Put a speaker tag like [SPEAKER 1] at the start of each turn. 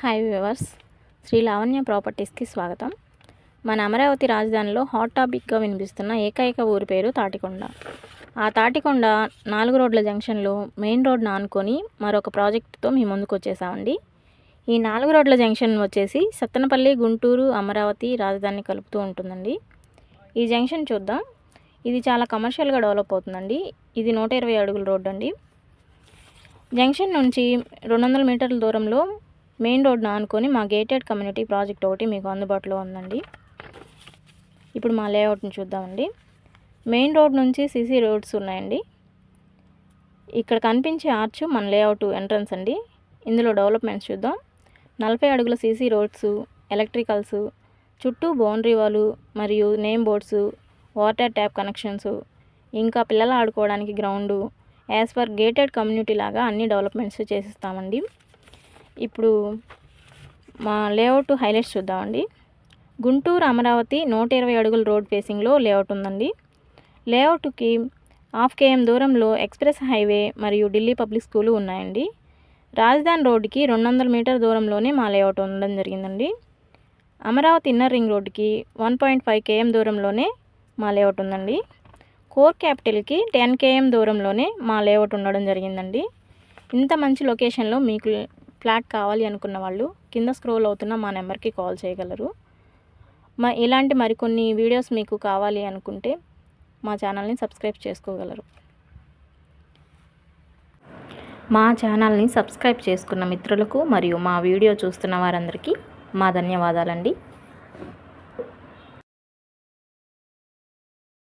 [SPEAKER 1] Hi viewers Sri Lavanya ప్రాపర్టీస్కి స్వాగతం. మన అమరావతి రాజధానిలో హాట్ టాపిక్గా వినిపిస్తున్న ఏకైక ఊరి పేరు తాటికొండ. ఆ తాటికొండ నాలుగు రోడ్ల జంక్షన్లో మెయిన్ రోడ్ను ఆనుకొని మరొక ప్రాజెక్టుతో మీ ముందుకు వచ్చేసామండి. ఈ నాలుగు రోడ్ల జంక్షన్ వచ్చేసి సత్తెనపల్లి గుంటూరు అమరావతి రాజధాని కలుపుతూ ఉంటుందండి. ఈ జంక్షన్ చూద్దాం. ఇది చాలా కమర్షియల్గా డెవలప్ అవుతుందండి. ఇది నూట ఇరవై అడుగుల రోడ్డు అండి జంక్షన్ నుంచి రెండు వందల మీటర్ల దూరంలో మెయిన్ రోడ్ను ఆనుకొని మా గేటెడ్ కమ్యూనిటీ ప్రాజెక్ట్ ఒకటి మీకు అందుబాటులో ఉందండి. ఇప్పుడు మా లేఅవుట్ని చూద్దామండి. మెయిన్ రోడ్ నుంచి సీసీ రోడ్స్ ఉన్నాయండి. ఇక్కడ కనిపించే ఆర్చ్ మన లేఅవుట్ ఎంట్రన్స్ అండి. ఇందులో డెవలప్మెంట్స్ చూద్దాం. నలభై అడుగుల సీసీ రోడ్స్ ఎలక్ట్రికల్స్ చుట్టూ బౌండరీ వాళ్ళు మరియు name boards water tap connections ఇంకా పిల్లలు ఆడుకోవడానికి ground as per gated community లాగా అన్ని డెవలప్మెంట్స్ చేసిస్తామండి. ఇప్పుడు మా లేఅవుట్ హైలైట్స్ చూద్దామండి. గుంటూరు అమరావతి నూట ఇరవై అడుగుల రోడ్ ఫేసింగ్లో లేఅవుట్ ఉందండి. లేఅవుట్కి హాఫ్ కేఎం దూరంలో ఎక్స్ప్రెస్ హైవే మరియు ఢిల్లీ పబ్లిక్ స్కూలు ఉన్నాయండి. రాజధాని రోడ్డుకి రెండు వందల మీటర్ దూరంలోనే మా లేఅవుట్ ఉండడం జరిగిందండి. అమరావతి ఇన్నర్ రింగ్ రోడ్డుకి వన్ పాయింట్ ఫైవ్ కేఎం దూరంలోనే మా లేఅవుట్ ఉందండి. కోర్ క్యాపిటల్కి టెన్ కేఎం దూరంలోనే మా లేఅవుట్ ఉండడం జరిగిందండి. ఇంత మంచి లొకేషన్లో మీకు ఫ్లాట్ కావాలి అనుకున్న వాళ్ళు కింద స్క్రోల్ అవుతున్న మా నెంబర్కి కాల్ చేయగలరు. మా ఇలాంటి మరికొన్ని వీడియోస్ మీకు కావాలి అనుకుంటే మా ఛానల్ని సబ్స్క్రైబ్ చేసుకోగలరు. మా ఛానల్ని సబ్స్క్రైబ్ చేసుకున్న మిత్రులకు మరియు మా వీడియో చూస్తున్న వారందరికీ మా ధన్యవాదాలండి.